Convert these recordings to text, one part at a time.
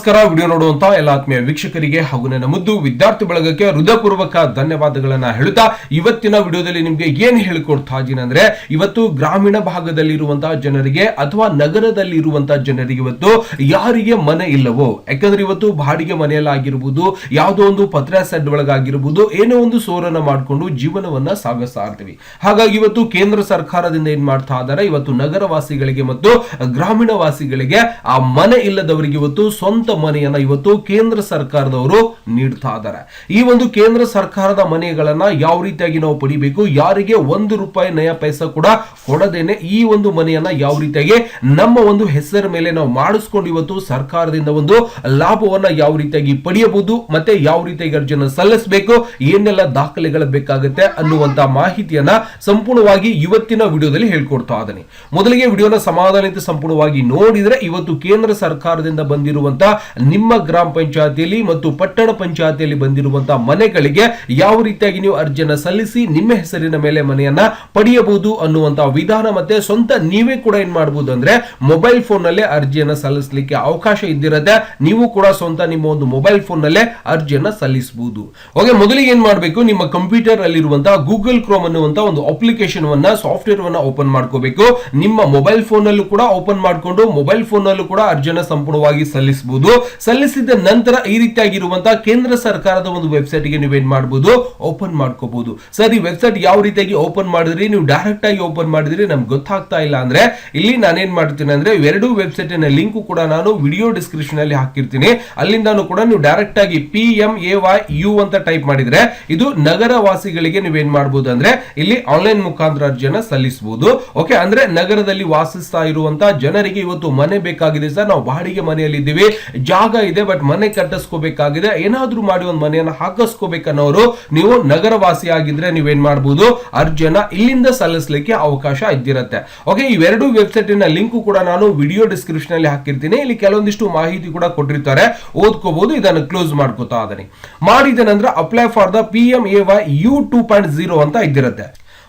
ನಮಸ್ಕಾರ, ವಿಡಿಯೋ ನೋಡುವಂತ ಎಲ್ಲ ಆತ್ಮೀಯ ವೀಕ್ಷಕರಿಗೆ ಹಾಗೂ ನನ್ನ ಮುದ್ದು ವಿದ್ಯಾರ್ಥಿ ಬಳಗಕ್ಕೆ ಹೃದಯಪೂರ್ವಕ ಧನ್ಯವಾದಗಳನ್ನ ಹೇಳುತ್ತಾ ಇವತ್ತಿನ ವಿಡಿಯೋದಲ್ಲಿ ನಿಮ್ಗೆ ಏನ್ ಹೇಳಿಕೊಡ್ತಾ ಇದ್ದೀನಿ ಅಂದ್ರೆ ಇವತ್ತು ಗ್ರಾಮೀಣ ಭಾಗದಲ್ಲಿರುವಂತಹ ಜನರಿಗೆ ಅಥವಾ ನಗರದಲ್ಲಿ ಇರುವಂತಹ ಜನರಿಗೆ ಇವತ್ತು ಯಾರಿಗೆ ಮನೆ ಇಲ್ಲವೋ, ಯಾಕಂದ್ರೆ ಇವತ್ತು ಬಾಡಿಗೆ ಮನೆಯಲ್ಲಾಗಿರ್ಬೋದು, ಯಾವುದೋ ಒಂದು ಪತ್ರ ಸೆಡ್ ಒಳಗಾಗಿರ್ಬೋದು ಏನೋ ಒಂದು ಸೋರನ್ನ ಮಾಡಿಕೊಂಡು ಜೀವನವನ್ನ ಸಾಗಿಸ್ತಾ ಇರ್ತೀವಿ. ಹಾಗಾಗಿ ಇವತ್ತು ಕೇಂದ್ರ ಸರ್ಕಾರದಿಂದ ಏನ್ ಮಾಡ್ತಾ ಇದ್ದಾರೆ ಇವತ್ತು ನಗರ ವಾಸಿಗಳಿಗೆ ಮತ್ತು ಗ್ರಾಮೀಣ ವಾಸಿಗಳಿಗೆ ಆ ಮನೆ ಇಲ್ಲದವರಿಗೆ ಇವತ್ತು ಸ್ವಂತ ಮನೆಯನ್ನ ಇವತ್ತು ಕೇಂದ್ರ ಸರ್ಕಾರದವರು ನೀಡ್ತಾ ಇದ್ದಾರೆ. ಈ ಒಂದು ಕೇಂದ್ರ ಸರ್ಕಾರದ ಮನೆಗಳನ್ನ ಯಾವ ರೀತಿಯಾಗಿ ನಾವು ಪಡಿಬೇಕು? ಯಾರಿಗೆ ಒಂದು ರೂಪಾಯಿ ನಯ ಪೈಸ ಕೂಡ ಕೊಡದೇನೆ ಈ ಒಂದು ಮನೆಯನ್ನ ಯಾವ ರೀತಿಯಾಗಿ ನಮ್ಮ ಒಂದು ಹೆಸರ ಮೇಲೆ ನಾವು ಮಾಡಿಸ್ಕೊಂಡು ಇವತ್ತು ಸರ್ಕಾರದಿಂದ ಒಂದು ಲಾಭವನ್ನ ಯಾವ ರೀತಿಯಾಗಿ ಪಡೆಯಬಹುದು? ಮತ್ತೆ ಯಾವ ರೀತಿಯಾಗಿ ಅರ್ಜಿಯನ್ನು ಸಲ್ಲಿಸಬೇಕು? ಏನೆಲ್ಲ ದಾಖಲೆಗಳು ಬೇಕಾಗುತ್ತೆ ಅನ್ನುವಂತ ಮಾಹಿತಿಯನ್ನ ಸಂಪೂರ್ಣವಾಗಿ ಇವತ್ತಿನ ವಿಡಿಯೋದಲ್ಲಿ ಹೇಳ್ಕೊಡ್ತಾ ಇದ್ದೀನಿ. ಮೊದಲಿಗೆ ವಿಡಿಯೋನ ಸಮಾಧಾನತೆ ಸಂಪೂರ್ಣವಾಗಿ ನೋಡಿದ್ರೆ ಇವತ್ತು ಕೇಂದ್ರ ಸರ್ಕಾರದಿಂದ ಬಂದಿರುವಂತ ನಿಮ್ಮ ಗ್ರಾಮ ಪಂಚಾಯತಿಯಲ್ಲಿ ಮತ್ತು ಪಟ್ಟಣ ಪಂಚಾಯತಿಯಲ್ಲಿ ಬಂದಿರುವಂತಹ ಮನೆಗಳಿಗೆ ಯಾವ ರೀತಿಯಾಗಿ ನೀವು ಅರ್ಜಿಯನ್ನು ಸಲ್ಲಿಸಿ ನಿಮ್ಮ ಹೆಸರಿನ ಮೇಲೆ ಮನೆಯನ್ನ ಪಡೆಯಬಹುದು ಅನ್ನುವಂತಹ ವಿಧಾನ ಮತ್ತೆ ಸ್ವಂತ ನೀವೇ ಕೂಡ ಏನ್ ಮಾಡಬಹುದು ಅಂದ್ರೆ ಮೊಬೈಲ್ ಫೋನ್ ನಲ್ಲೇ ಅರ್ಜಿಯನ್ನ ಸಲ್ಲಿಸಲಿಕ್ಕೆ ಅವಕಾಶ ಇದ್ದಿರತ್ತೆ ನೀವು ಕೂಡ ಸ್ವಂತ ನಿಮ್ಮ ಒಂದು ಮೊಬೈಲ್ ಫೋನ್ ನಲ್ಲೇ ಅರ್ಜಿಯನ್ನ ಸಲ್ಲಿಸಬಹುದು ಓಕೆ, ಮೊದಲಿಗೆ ಏನ್ ಮಾಡಬೇಕು? ನಿಮ್ಮ ಕಂಪ್ಯೂಟರ್ ಅಲ್ಲಿರುವಂತಹ ಗೂಗಲ್ ಕ್ರೋಮ್ ಅನ್ನುವಂತ ಒಂದು ಅಪ್ಲಿಕೇಶನ್ ವನ್ನ ಸಾಫ್ಟ್ವೇರ್ ವನ್ನ ಓಪನ್ ಮಾಡ್ಕೋಬೇಕು. ನಿಮ್ಮ ಮೊಬೈಲ್ ಫೋನ್ ನಲ್ಲೂ ಕೂಡ ಓಪನ್ ಮಾಡಿಕೊಂಡು, ಮೊಬೈಲ್ ಫೋನ್ ನಲ್ಲೂ ಕೂಡ ಅರ್ಜಿಯನ್ನು ಸಂಪೂರ್ಣವಾಗಿ ಸಲ್ಲಿಸಬಹುದು ಸಲ್ಲಿಸಿದ ನಂತರ ಈ ರೀತಿಯಾಗಿರುವಂತಹ ಕೇಂದ್ರ ಸರ್ಕಾರದ ಒಂದು ವೆಬ್ಸೈಟ್ಗೆ ನೀವು ಏನ್ ಮಾಡಬಹುದು ಓಪನ್ ಮಾಡ್ಕೋಬಹುದು ಸರ್, ಈ ವೆಬ್ಸೈಟ್ ಯಾವ ರೀತಿಯಾಗಿ ಓಪನ್ ಮಾಡಿದ್ರಿ? ನೀವು ಡೈರೆಕ್ಟ್ ಆಗಿ ಓಪನ್ ಮಾಡಿದ್ರಿ, ನಮ್ಗೆ ಗೊತ್ತಾಗ್ತಾ ಇಲ್ಲ ಅಂದ್ರೆ, ಇಲ್ಲಿ ನಾನೇನ್ ಮಾಡ್ತೀನಿ ಅಂದ್ರೆ, ಎರಡು ವೆಬ್ಸೈಟ್ ಲಿಂಕ್ ಕೂಡ ನಾನು ವಿಡಿಯೋ ಡಿಸ್ಕ್ರಿಪ್ಷನ್ ಅಲ್ಲಿ ಹಾಕಿರ್ತೀನಿ. ಅಲ್ಲಿಂದಾನು ಕೂಡ ನೀವು ಡೈರೆಕ್ಟ್ ಆಗಿ P M A Y U ಅಂತ ಟೈಪ್ ಮಾಡಿದ್ರೆ, ಇದು ನಗರ ವಾಸಿಗಳಿಗೆ ನೀವೇನ್ ಮಾಡಬಹುದು ಅಂದ್ರೆ, ಇಲ್ಲಿ ಆನ್ಲೈನ್ ಮುಖಾಂತರ ಅರ್ಜಿಯನ್ನ ಸಲ್ಲಿಸಬಹುದು ಓಕೆ, ಅಂದ್ರೆ ನಗರದಲ್ಲಿ ವಾಸಿಸ್ತಾ ಇರುವಂತಹ ಜನರಿಗೆ ಇವತ್ತು ಮನೆ ಬೇಕಾಗಿದೆ ಸರ್. ನಾವು ಬಾಡಿಗೆ ಮನೆಯಲ್ಲಿ ಇದ್ದೀವಿ ಜಾಗ ಇದೆ ಬಟ್ ಮನೆ ಕಟ್ಟಿಸ್ಕೋಬೇಕಾಗಿದೆ. ಏನಾದ್ರೂ ಮಾಡಿ ಒಂದು ಮನೆಯನ್ನು ಹಾಕಿಸ್ಕೋಬೇಕನ್ನೋರು ನೀವು ನಗರವಾಸಿ ಆಗಿದ್ರೆ ನೀವೇನ್ ಮಾಡಬಹುದು ಅರ್ಜಿಯನ್ನ ಇಲ್ಲಿಂದ ಸಲ್ಲಿಸಲಿಕ್ಕೆ ಅವಕಾಶ ಇದ್ದಿರತ್ತೆ. ಓಕೆ ಇವೆರಡು ವೆಬ್ಸೈಟ್ನ ಲಿಂಕ್ ಕೂಡ ನಾನು ವಿಡಿಯೋ ಡಿಸ್ಕ್ರಿಪ್ಷನ್ ಅಲ್ಲಿ ಹಾಕಿರ್ತೀನಿ. ಇಲ್ಲಿ ಕೆಲವೊಂದಿಷ್ಟು ಮಾಹಿತಿ ಕೂಡ ಕೊಟ್ಟಿರ್ತಾರೆ. ಓದ್ಕೋಬಹುದು ಇದನ್ನು ಕ್ಲೋಸ್ ಮಾಡ್ಕೋತಾ ಇದ್ದೀನಿ ಮಾಡಿದ ನಂತರ apply for the P M A Y U two point zero ಅಂತ ಇದ್ದಿರತ್ತೆ.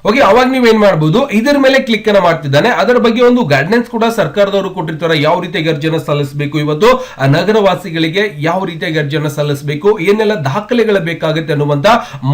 ಓಕೆ ಅವಾಗ ನೀವು ಏನ್ ಮಾಡಬಹುದು ಇದರ ಮೇಲೆ ಕ್ಲಿಕ್ ಅನ್ನ ಮಾಡ್ತಿದ್ದಾನೆ. ಅದರ ಬಗ್ಗೆ ಒಂದು ಗೈಡ್ಲೈನ್ಸ್ ಕೂಡ ಸರ್ಕಾರದವರು ಕೊಟ್ಟಿರ್ತಾರೆ. ಯಾವ ರೀತಿಯಾಗಿ ಅರ್ಜಿಯನ್ನು ಸಲ್ಲಿಸಬೇಕು ಇವತ್ತು? ನಗರವಾಸಿಗಳಿಗೆ ಯಾವ ರೀತಿಯಾಗಿ ಅರ್ಜಿಯನ್ನು ಸಲ್ಲಿಸಬೇಕು? ಏನೆಲ್ಲ ದಾಖಲೆಗಳು ಬೇಕಾಗುತ್ತೆ ಅನ್ನುವಂತ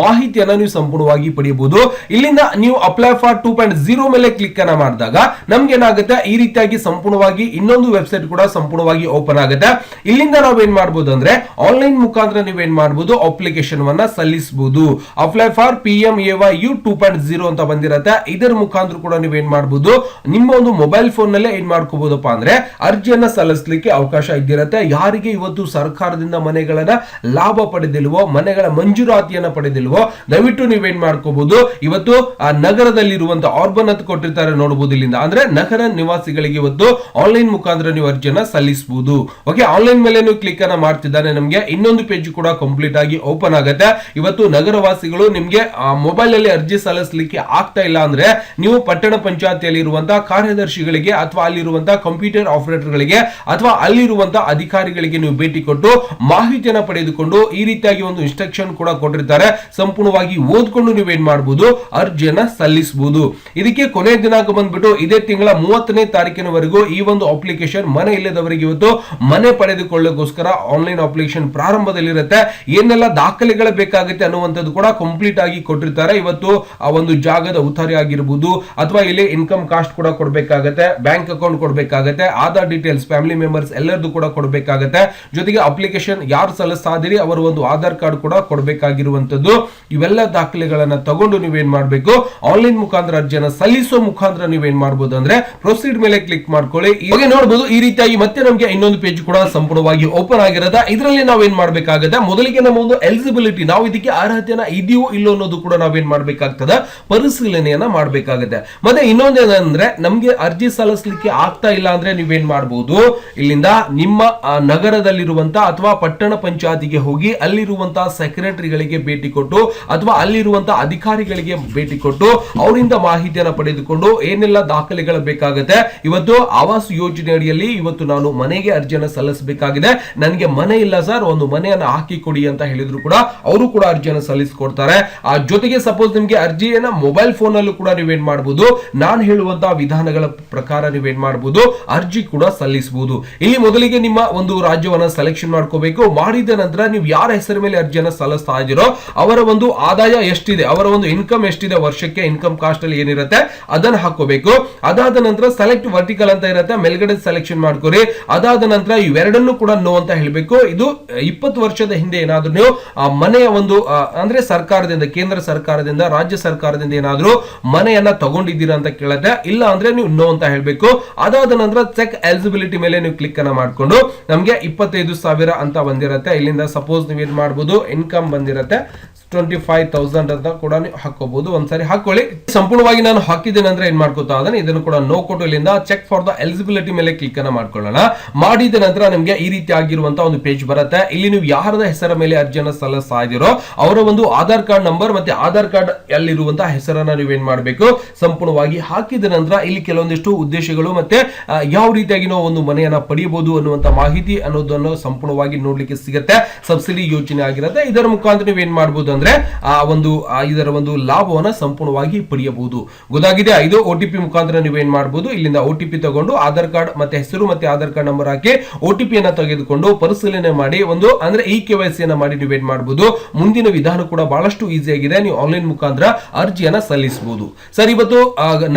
ಮಾಹಿತಿಯನ್ನ ನೀವು ಸಂಪೂರ್ಣವಾಗಿ ಪಡೆಯಬಹುದು. ಇಲ್ಲಿಂದ ನೀವು apply for two point zero ಮೇಲೆ ಕ್ಲಿಕ್ ಅನ್ನ ಮಾಡಿದಾಗ ನಮ್ಗೆ ಏನಾಗುತ್ತೆ? ಈ ರೀತಿಯಾಗಿ ಸಂಪೂರ್ಣವಾಗಿ ಇನ್ನೊಂದು ವೆಬ್ಸೈಟ್ ಕೂಡ ಸಂಪೂರ್ಣವಾಗಿ ಓಪನ್ ಆಗುತ್ತೆ. ಇಲ್ಲಿಂದ ನಾವು ಏನ್ ಮಾಡಬಹುದು ಅಂದ್ರೆ ಆನ್ಲೈನ್ ಮುಖಾಂತರ ನೀವೇನ್ ಮಾಡಬಹುದು ಅಪ್ಲಿಕೇಶನ್ ವನ್ನ ಸಲ್ಲಿಸಬಹುದು apply for P M A Y U two point zero ಅಂತ ಬಂದಿರತ್ತೆ. ಇದರ ಮುಖಾಂತರ ಕೂಡ ನೀವು ಏನ್ ಮಾಡಬಹುದು ನಿಮ್ಮ ಒಂದು ಮೊಬೈಲ್ ಫೋನ್ ನಲ್ಲೇ ಏನ್ ಮಾಡ್ಕೋಬಹುದಪ್ಪ ಅಂದ್ರೆ ಅರ್ಜಿಯನ್ನ ಸಲ್ಲಿಸಲಿಕ್ಕೆ ಅವಕಾಶ ಇದ್ದಿರತ್ತೆ. ಯಾರಿಗೆ ಇವತ್ತು ಸರ್ಕಾರದಿಂದ ಮನೆಗಳನ್ನ ಲಾಭ ಪಡೆದಿಲ್ವೋ, ಮನೆಗಳ ಮಂಜೂರಾತಿಯನ್ನ ಪಡೆದಿಲ್ವೋ, ದಯವಿಟ್ಟು ನೀವೇನ್ ಮಾಡ್ಕೋಬಹುದು ಇವತ್ತು, ಆ, ನಗರದಲ್ಲಿರುವಂತ ಆರ್ಬನ್ ಅಂತ ಕೊಟ್ಟಿರ್ತಾರೆ ನೋಡಬಹುದು ಇಲ್ಲಿಂದ. ಅಂದ್ರೆ ನಗರ ನಿವಾಸಿಗಳಿಗೆ ಇವತ್ತು ಆನ್ಲೈನ್ ಮುಖಾಂತರ ನೀವು ಅರ್ಜಿಯನ್ನ ಸಲ್ಲಿಸಬಹುದು ಓಕೆ ಆನ್ಲೈನ್ ಮೇಲೆ ಕ್ಲಿಕ್ ಅನ್ನ ಮಾಡ್ತಿದ್ದಾನೆ ನಮಗೆ. ಇನ್ನೊಂದು ಪೇಜ್ ಕೂಡ ಕಂಪ್ಲೀಟ್ ಆಗಿ ಓಪನ್ ಆಗುತ್ತೆ. ಇವತ್ತು ನಗರವಾಸಿಗಳು ನಿಮ್ಗೆ ಮೊಬೈಲ್ ಅಲ್ಲಿ ಅರ್ಜಿ ಸಲ್ಲಿಸಲಿಕ್ಕೆ ಆಗ್ತಾ ಇಲ್ಲ ಅಂದ್ರೆ ನೀವು ಪಟ್ಟಣ ಪಂಚಾಯತಿಯಲ್ಲಿ ಇರುವಂತಹ ಕಾರ್ಯದರ್ಶಿಗಳಿಗೆ ಅಥವಾ ಅಲ್ಲಿರುವಂತಹ ಕಂಪ್ಯೂಟರ್ ಆಪರೇಟರ್ಗಳಿಗೆ ಅಥವಾ ಅಲ್ಲಿರುವಂತಹ ಅಧಿಕಾರಿಗಳಿಗೆ ನೀವು ಭೇಟಿ ಕೊಟ್ಟು ಮಾಹಿತಿಯನ್ನು ಪಡೆದುಕೊಂಡು ಈ ರೀತಿಯಾಗಿ ಒಂದು ಇನ್ಸ್ಟ್ರಕ್ಷನ್ ಕೂಡ ಕೊಟ್ಟಿರ್ತಾರೆ. ಸಂಪೂರ್ಣವಾಗಿ ಓದ್ಕೊಂಡು ನೀವು ಏನ್ ಮಾಡಬಹುದು ಅರ್ಜಿಯನ್ನ ಸಲ್ಲಿಸಬಹುದು ಇದಕ್ಕೆ ಕೊನೆ ದಿನಾಂಕ ಬಂದ್ಬಿಟ್ಟು ಇದೇ ತಿಂಗಳ ಮೂವತ್ತನೇ ತಾರೀಕಿನವರೆಗೂ ಈ ಒಂದು ಅಪ್ಲಿಕೇಶನ್ ಮನೆ ಇಲ್ಲದವರಿಗೆ ಇವತ್ತು ಮನೆ ಪಡೆದುಕೊಳ್ಳೋಕೋಸ್ಕರ ಆನ್ಲೈನ್ ಅಪ್ಲಿಕೇಶನ್ ಪ್ರಾರಂಭದಲ್ಲಿರುತ್ತೆ. ಏನೆಲ್ಲ ದಾಖಲೆಗಳು ಬೇಕಾಗುತ್ತೆ ಅನ್ನುವಂಥದ್ದು ಕೂಡ ಕಂಪ್ಲೀಟ್ ಆಗಿ ಕೊಟ್ಟಿರ್ತಾರೆ. ಇವತ್ತು ಆ ಒಂದು ಜಾಗದ ಉತ್ತಾರಿ ಆಗಿರ್ಬೋದು ಅಥವಾ ಇಲ್ಲಿ ಇನ್ಕಮ್ ಕಾಸ್ಟ್ ಕೂಡ ಕೊಡಬೇಕಾಗತ್ತೆ ಬ್ಯಾಂಕ್ ಅಕೌಂಟ್ ಕೊಡಬೇಕಾಗತ್ತೆ, ಆಧಾರ್ ಡೀಟೇಲ್ಸ್ ಫ್ಯಾಮಿಲಿ ಮೆಂಬರ್ಸ್ ಎಲ್ಲರದು ಕೂಡ ಕೊಡಬೇಕಾಗತ್ತೆ. ಜೊತೆಗೆ ಅಪ್ಲಿಕೇಶನ್ ಯಾರು ಸಲ್ಲಿಸಾದಿರಿ ಅವರ ಒಂದು ಆಧಾರ್ ಕಾರ್ಡ್ ಕೂಡ ಕೊಡಬೇಕಾಗಿರುವಂತದ್ದು ಇವೆಲ್ಲ ದಾಖಲೆಗಳನ್ನ ತಗೊಂಡು ನೀವೇನ್ ಮಾಡಬೇಕು? ಆನ್ಲೈನ್ ಮುಖಾಂತರ ಅರ್ಜಿಯನ್ನ ಸಲ್ಲಿಸೋ ಮುಖಾಂತರ ನೀವೇನ್ ಮಾಡಬಹುದು ಅಂದ್ರೆ ಪ್ರೊಸೀಡ್ ಮೇಲೆ ಕ್ಲಿಕ್ ಮಾಡ್ಕೊಳ್ಳಿ. ಈಗ ನೋಡಬಹುದು ಈ ರೀತಿಯಾಗಿ ಮತ್ತೆ ನಮಗೆ ಇನ್ನೊಂದು ಪೇಜ್ ಕೂಡ ಸಂಪೂರ್ಣವಾಗಿ ಓಪನ್ ಆಗಿರೋದ ಇದರಲ್ಲಿ ನಾವೇನ್ ಮಾಡಬೇಕಾಗತ್ತೆ? ಮೊದಲಿಗೆ ನಮ್ಮ ಒಂದು ಎಲಿಜಿಬಿಲಿಟಿ ನಾವು ಇದಕ್ಕೆ ಅರ್ಹತೆಯನ್ನ ಇದೆಯೋ ಇಲ್ಲೋ ಅನ್ನೋದು ಕೂಡ ನಾವೇನ್ ಮಾಡ್ಬೇಕಾಗ್ತದ? ಪರಿಶೀಲನೆಯನ್ನ ಮಾಡಬೇಕಾಗುತ್ತೆ. ಮತ್ತೆ ಇನ್ನೊಂದೇನಂದ್ರೆ ನಮಗೆ ಅರ್ಜಿ ಸಲ್ಲಿಸಲಿಕ್ಕೆ ಆಗ್ತಾ ಇಲ್ಲ ಅಂದ್ರೆ ನೀವೇನ್ ಮಾಡಬಹುದು ಇಲ್ಲಿಂದ ನಿಮ್ಮ ನಗರದಲ್ಲಿರುವಂತ ಅಥವಾ ಪಟ್ಟಣ ಪಂಚಾಯತಿಗೆ ಹೋಗಿ ಅಲ್ಲಿರುವಂತಹ ಸೆಕ್ರೆಟರಿಗಳಿಗೆ ಭೇಟಿ ಕೊಟ್ಟು ಅಥವಾ ಅಲ್ಲಿರುವಂತಹ ಅಧಿಕಾರಿಗಳಿಗೆ ಭೇಟಿ ಕೊಟ್ಟು ಅವರಿಂದ ಮಾಹಿತಿಯನ್ನು ಪಡೆದುಕೊಂಡು ಏನೆಲ್ಲ ದಾಖಲೆಗಳು ಬೇಕಾಗುತ್ತೆ. ಇವತ್ತು ಆವಾಸ್ ಯೋಜನೆ ಅಡಿಯಲ್ಲಿ ಇವತ್ತು ನಾನು ಮನೆಗೆ ಅರ್ಜಿಯನ್ನು ಸಲ್ಲಿಸಬೇಕಾಗಿದೆ. ನನಗೆ ಮನೆ ಇಲ್ಲ ಸರ್, ಒಂದು ಮನೆಯನ್ನ ಹಾಕಿ ಕೊಡಿ ಅಂತ ಹೇಳಿದ್ರು ಕೂಡ ಅವರು ಕೂಡ ಅರ್ಜಿಯನ್ನು ಸಲ್ಲಿಸಿಕೊಡ್ತಾರೆ. ಆ, ಜೊತೆಗೆ ಸಪೋಸ್ ನಿಮ್ಗೆ ಅರ್ಜಿಯನ್ನ ಮೊಬೈಲ್ ಮೊಬೈಲ್ ಫೋನ್ ಅಲ್ಲೂ ಕೂಡ ನೀವೇನ್ ಮಾಡಬಹುದು ನಾನು ಹೇಳುವಂತಹ ವಿಧಾನಗಳ ಪ್ರಕಾರ ನೀವೇನ್ ಮಾಡಬಹುದು ಅರ್ಜಿ ಕೂಡ ಸಲ್ಲಿಸಬಹುದು ಇಲ್ಲಿ ಮೊದಲಿಗೆ ನಿಮ್ಮ ಒಂದು ರಾಜ್ಯವನ್ನ ಸೆಲೆಕ್ಷನ್ ಮಾಡ್ಕೋಬೇಕು. ಮಾಡಿದ ನಂತರ ನೀವು ಯಾರ ಹೆಸರ ಮೇಲೆ ಅರ್ಜಿಯನ್ನು ಸಲ್ಲಿಸ್ತಾ ಇದ್ದೀರೋ, ಅವರ ಒಂದು ಆದಾಯ ಎಷ್ಟಿದೆ, ಅವರ ಒಂದು ಇನ್ಕಮ್ ಎಷ್ಟಿದೆ, ವರ್ಷಕ್ಕೆ ಇನ್ಕಮ್ ಕಾಸ್ಟ್ ಅಲ್ಲಿ ಏನಿರುತ್ತೆ, ಅದನ್ನ ಹಾಕೋಬೇಕು. ಅದಾದ ನಂತರ ಸೆಲೆಕ್ಟ್ ವರ್ಟಿಕಲ್ ಅಂತ ಇರುತ್ತೆ, ಮೇಲ್ಗಡೆ ಸೆಲೆಕ್ಷನ್ ಮಾಡ್ಕೊರಿ. ಅದಾದ ನಂತರ ಇವೆರಡನ್ನು ಕೂಡ ನೋ ಅಂತ ಹೇಳಬೇಕು. ಇದು ಇಪ್ಪತ್ತು ವರ್ಷದ ಹಿಂದೆ ಏನಾದ್ರೂ ನೀವು ಮನೆಯ ಒಂದು ಅಂದ್ರೆ ಸರ್ಕಾರದಿಂದ, ಕೇಂದ್ರ ಸರ್ಕಾರದಿಂದ, ರಾಜ್ಯ ಸರ್ಕಾರದಿಂದ ಏನಾದ್ರೂ ಮನೆಯನ್ನ ತಗೊಂಡಿದ್ದೀರಾ ಅಂತ ಕೇಳುತ್ತೆ ಇಲ್ಲ ಅಂದ್ರೆ ನೀವು ನೋ ಅಂತ ಹೇಳಬೇಕು. ಅದಾದ ನಂತರ ಚೆಕ್ ಎಲಿಜಿಬಿಲಿಟಿ ಮೇಲೆ ನೀವು ಕ್ಲಿಕ್ ಅನ್ನ ಮಾಡ್ಕೊಂಡು, ನಮಗೆ ಇಪ್ಪತ್ತೈದು ಸಾವಿರ ಅಂತ ಬಂದಿರತ್ತೆ. ಇಲ್ಲಿಂದ ಸಪೋಸ್ ನೀವು ಏನ್ ಮಾಡಬಹುದು ಇನ್ಕಮ್ ಬಂದಿರತ್ತೆ. ಟ್ವೆಂಟಿ ಫೈವ್ ತೌಸಂಡ್ ಅಂತ ಕೂಡ ನೀವು ಹಾಕೋಬಹುದು ಒಂದ್ಸರಿ ಹಾಕೊಳ್ಳಿ. ಸಂಪೂರ್ಣವಾಗಿ ನಾನು ಹಾಕಿದ್ದೇನೆ ಅಂದ್ರೆ ಏನ್ ಮಾಡ್ಕೋತಾ ಅದನ್ನ ಇದನ್ನು ಕೂಡ ನೋ ಕೊಟ್ಟು ಇಲ್ಲಿಂದ ಚೆಕ್ ಫಾರ್ ದ ಎಲಿಜಿಬಿಲಿಟಿ ಮೇಲೆ ಕ್ಲಿಕ್ ಅನ್ನ ಮಾಡ್ಕೊಳ್ಳೋಣ. ಮಾಡಿದ ನಂತರ ನಿಮ್ಗೆ ಈ ರೀತಿ ಆಗಿರುವಂತಹ ಒಂದು ಪೇಜ್ ಬರುತ್ತೆ. ಇಲ್ಲಿ ನೀವು ಯಾರದ ಹೆಸರ ಮೇಲೆ ಅರ್ಜಿಯನ್ನು ಸಲ್ಲಿಸ್ತಾ ಅವರ ಒಂದು ಆಧಾರ್ ಕಾರ್ಡ್ ನಂಬರ್ ಮತ್ತೆ ಆಧಾರ್ ಕಾರ್ಡ್ ಅಲ್ಲಿರುವಂತಹ ಹೆಸರನ್ನ ನೀವೇನ್ ಮಾಡಬೇಕು? ಸಂಪೂರ್ಣವಾಗಿ ಹಾಕಿದ ನಂತರ ಇಲ್ಲಿ ಕೆಲವೊಂದಿಷ್ಟು ಉದ್ದೇಶಗಳು ಮತ್ತೆ ಯಾವ ರೀತಿಯಾಗಿ ನಾವು ಒಂದು ಮನೆಯನ್ನ ಪಡೆಯಬಹುದು ಅನ್ನುವಂತ ಮಾಹಿತಿ ಅನ್ನೋದನ್ನು ಸಂಪೂರ್ಣವಾಗಿ ನೋಡ್ಲಿಕ್ಕೆ ಸಿಗುತ್ತೆ. ಸಬ್ಸಿಡಿ ಯೋಜನೆ ಆಗಿರುತ್ತೆ. ಇದರ ಮುಖಾಂತರ ನೀವೇನ್ ಮಾಡಬಹುದು ಅಂದ್ರೆ ಆ ಒಂದು ಇದರ ಒಂದು ಲಾಭವನ್ನ ಸಂಪೂರ್ಣವಾಗಿ ಪಡೆಯಬಹುದು. ಗೊತ್ತಾಗಿದೆ, ಇದು ಒ ಟಿ ಪಿ ಮುಖಾಂತರ ನೀವೇನ್ ಮಾಡಬಹುದು ಇಲ್ಲಿಂದ ಒ ಟಿ ಪಿ ತಗೊಂಡು ಆಧಾರ್ ಕಾರ್ಡ್ ಮತ್ತೆ ಹೆಸರು ಮತ್ತೆ ಆಧಾರ್ ಕಾರ್ಡ್ ನಂಬರ್ ಹಾಕಿ ಒ ಟಿ ಪಿಯನ್ನು ತೆಗೆದುಕೊಂಡು ಪರಿಶೀಲನೆ ಮಾಡಿ ಒಂದು, ಅಂದ್ರೆ ಇ ಕೆ ವೈ ಸಿಯನ್ನು ಮಾಡಿ ನೀವೇನ್ ಮಾಡಬಹುದು ಮುಂದಿನ ವಿಧಾನ ಕೂಡ ಬಹಳಷ್ಟು ಈಸಿ ಆಗಿದೆ. ನೀವು ಆನ್ಲೈನ್ ಮುಖಾಂತರ ಅರ್ಜಿಯನ್ನ ಸಲ್ಲಿಸಬಹುದು. ಸರ್, ಇವತ್ತು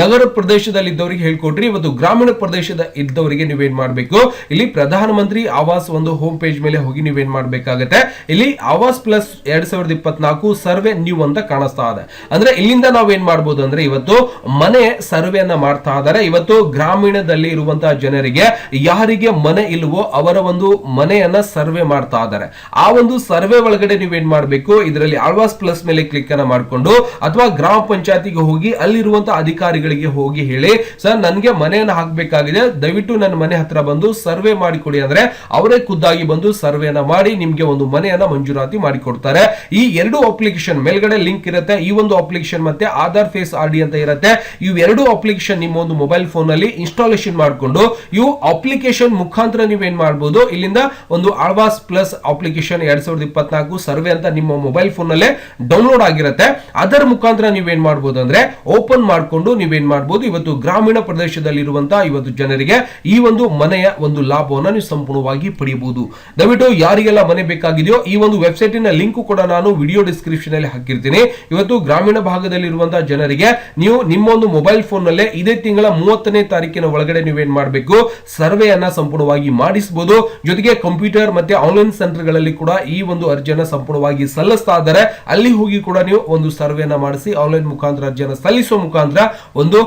ನಗರ ಪ್ರದೇಶದಲ್ಲಿ ಇದ್ದವರಿಗೆ ಹೇಳ್ಕೊಟ್ರಿ, ಇವತ್ತು ಗ್ರಾಮೀಣ ಪ್ರದೇಶದ ಇದ್ದವರಿಗೆ ನೀವೇನ್ ಮಾಡಬೇಕು? ಇಲ್ಲಿ ಪ್ರಧಾನಮಂತ್ರಿ ಆವಾಸ್ ಒಂದು ಹೋಮ್ ಪೇಜ್ ಮೇಲೆ ಹೋಗಿ ನೀವೇನ್ ಮಾಡಬೇಕಾಗತ್ತೆ? ಇಲ್ಲಿ ಆವಾಸ್ ಪ್ಲಸ್ ಎರಡ್ ಸಾವಿರದ ಇಪ್ಪತ್ನಾಲ್ಕು ಸರ್ವೆ ನ್ಯೂ ಅಂತ ಕಾಣಿಸ್ತಾ ಇದೆ. ಅಂದ್ರೆ ಇಲ್ಲಿಂದ ನಾವು ಏನ್ ಮಾಡ್ಬೋದು ಅಂದ್ರೆ ಇವತ್ತು ಮನೆ ಸರ್ವೆಯನ್ನ ಮಾಡ್ತಾ ಇದ್ದಾರೆ. ಇವತ್ತು ಗ್ರಾಮೀಣದಲ್ಲಿ ಇರುವಂತಹ ಜನರಿಗೆ ಯಾರಿಗೆ ಮನೆ ಇಲ್ವೋ ಅವರ ಒಂದು ಮನೆಯನ್ನ ಸರ್ವೆ ಮಾಡ್ತಾ ಇದ್ದಾರೆ. ಆ ಒಂದು ಸರ್ವೆ ಒಳಗಡೆ ನೀವೇನ್ ಮಾಡ್ಬೇಕು? ಇದರಲ್ಲಿ ಆಳ್ವಾಸ್ ಪ್ಲಸ್ ಮೇಲೆ ಕ್ಲಿಕ್ ಅನ್ನ ಮಾಡ್ಕೊಂಡು ಅಥವಾ ಗ್ರಾಮ ಪಂಚಾಯತಿಗೆ ಹೋಗಿ ಅಲ್ಲಿರುವಂತಹ ಅಧಿಕಾರಿಗಳಿಗೆ ಹೋಗಿ ಹೇಳಿ, ಸರ್, ನನ್ಗೆ ಮನೆಯನ್ನ ಹಾಕ್ಬೇಕಾಗಿದೆ. ದಯವಿಟ್ಟು ನನ್ನ ಮನೆ ಹತ್ರ ಬಂದು ಸರ್ವೆ ಮಾಡಿಕೊಡಿ. ಅಂದ್ರೆ ಅವರೇ ಖುದ್ದಾಗಿ ಬಂದು ಸರ್ವೆಯನ್ನ ಮಾಡಿ ನಿಮ್ಗೆ ಒಂದು ಮನೆಯನ್ನ ಮಂಜೂರಾತಿ ಮಾಡಿಕೊಡ್ತಾರೆ. ಈ ಎರಡು ಅಪ್ಲಿಕೇಶನ್ ಮೇಲ್ಗಡೆ ಲಿಂಕ್ ಇರುತ್ತೆ, ಈ ಒಂದು ಅಪ್ಲಿಕೇಶನ್ ಮತ್ತೆ ಆಧಾರ್ ಫೇಸ್ ಆರ್ ಡಿ ಅಂತ ಇರುತ್ತೆ. ಇವೆರಡು ಅಪ್ಲಿಕೇಶನ್ ನಿಮ್ಮ ಒಂದು ಮೊಬೈಲ್ ಫೋನ್ ಅಲ್ಲಿ ಇನ್ಸ್ಟಾಲೇಷನ್ ಮಾಡಿಕೊಂಡು, ಇವು ಅಪ್ಲಿಕೇಶನ್ ಮುಖಾಂತರ ನೀವೇನ್ ಮಾಡಬಹುದು ಇಲ್ಲಿಂದ ಒಂದು ಆಳ್ವಾಸ್ ಪ್ಲಸ್ ಅಪ್ಲಿಕೇಶನ್ ಎರಡ್ ಸಾವಿರದ ಇಪ್ಪತ್ನಾಲ್ಕು ಸರ್ವೆ ಅಂತ ನಿಮ್ಮ ಮೊಬೈಲ್ ಫೋನ್ ಅಲ್ಲೇ ಡೌನ್ಲೋಡ್ ಆಗಿರುತ್ತೆ. ಅದರ ಮುಖಾಂತರ ನೀವೇನ್ ಮಾಡಬಹುದು ಅಂದ್ರೆ ಓಪನ್ ಮಾಡ್ಕೊಂಡು ನೀವೇನ್ ಮಾಡಬಹುದು ಇವತ್ತು ಗ್ರಾಮೀಣ ಪ್ರದೇಶದಲ್ಲಿ ಇರುವಂತಹ ಇವತ್ತು ಜನರಿಗೆ ಈ ಒಂದು ಮನೆಯ ಒಂದು ಲಾಭವನ್ನು ನೀವು ಸಂಪೂರ್ಣವಾಗಿ ಪಡೆಯಬಹುದು ದಯವಿಟ್ಟು ಯಾರಿಗೆಲ್ಲ ಮನೆ ಬೇಕಾಗಿದೆಯೋ ಈ ಒಂದು ವೆಬ್ಸೈಟ್ನ ಲಿಂಕ್ ಕೂಡ ನಾನು ವಿಡಿಯೋ ಡಿಸ್ಕ್ರಿಪ್ಷನ್ ಅಲ್ಲಿ ಹಾಕಿರ್ತೀನಿ. ಇವತ್ತು ಗ್ರಾಮೀಣ ಭಾಗದಲ್ಲಿ ಇರುವಂತಹ ಜನರಿಗೆ ನೀವು ನಿಮ್ಮ ಒಂದು ಮೊಬೈಲ್ ಫೋನ್ ನಲ್ಲೇ ಇದೇ ತಿಂಗಳ ಮೂವತ್ತನೇ ತಾರೀಕಿನ ಒಳಗಡೆ ನೀವೇನ್ ಮಾಡಬೇಕು? ಸರ್ವೆಯನ್ನ ಸಂಪೂರ್ಣವಾಗಿ ಮಾಡಿಸಬಹುದು ಜೊತೆಗೆ ಕಂಪ್ಯೂಟರ್ ಮತ್ತೆ ಆನ್ಲೈನ್ ಸೆಂಟರ್ಗಳಲ್ಲಿ ಕೂಡ ಈ ಒಂದು ಅರ್ಜಿಯನ್ನ ಸಂಪೂರ್ಣವಾಗಿ ಸಲ್ಲಿಸ್ತಾ ಇದ್ದಾರೆ. ಅಲ್ಲಿ ಹೋಗಿ ಕೂಡ ನೀವು ಒಂದು ಸರ್ವೆಯನ್ನ ಮಾಡಿಸಿ ಆನ್ಲೈನ್ ಮುಖಾಂತರ ಅರ್ಜಿಯನ್ನ ಸಲ್ಲಿಸುವ ಮುಖಾಂತರ ಒಂದು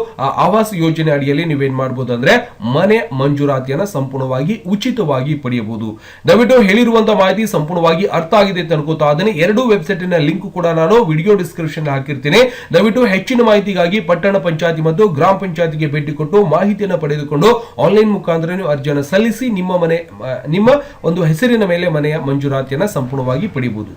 ಆವಾಸ್ ಯೋಜನೆ ಅಡಿಯಲ್ಲಿ ನೀವೇನ್ ಮಾಡಬಹುದು ಅಂದ್ರೆ ಮನೆ ಮಂಜೂರಾತಿಯನ್ನ ಸಂಪೂರ್ಣವಾಗಿ ಉಚಿತವಾಗಿ ಪಡೆಯಬಹುದು. ದಯವಿಟ್ಟು ಹೇಳಿರುವಂತಹ ಮಾಹಿತಿ ಸಂಪೂರ್ಣವಾಗಿ ಅರ್ಥ ಆಗಿದೆ ಅಂತ ಅನ್ಕೋತಾ ಅದನ್ನ ಎರಡು ವೆಬ್ಸೈಟ್ ನ ಲಿಂಕ್ ಕೂಡ ನಾನು ವಿಡಿಯೋ ಡಿಸ್ಕ್ರಿಪ್ಷನ್ ಹಾಕಿರ್ತೀನಿ. ದಯವಿಟ್ಟು ಹೆಚ್ಚಿನ ಮಾಹಿತಿಗಾಗಿ ಪಟ್ಟಣ ಪಂಚಾಯತಿ ಮತ್ತು ಗ್ರಾಮ ಪಂಚಾಯತಿಗೆ ಭೇಟಿ ಕೊಟ್ಟು ಮಾಹಿತಿಯನ್ನು ಪಡೆದುಕೊಂಡು ಆನ್ಲೈನ್ ಮುಖಾಂತರ ಅರ್ಜಿಯನ್ನು ಸಲ್ಲಿಸಿ ನಿಮ್ಮ ಮನೆ, ನಿಮ್ಮ ಒಂದು ಹೆಸರಿನ ಮೇಲೆ ಮನೆಯ ಮಂಜೂರಾತಿಯನ್ನು ಸಂಪೂರ್ಣವಾಗಿ ಪಡೆಯಬಹುದು.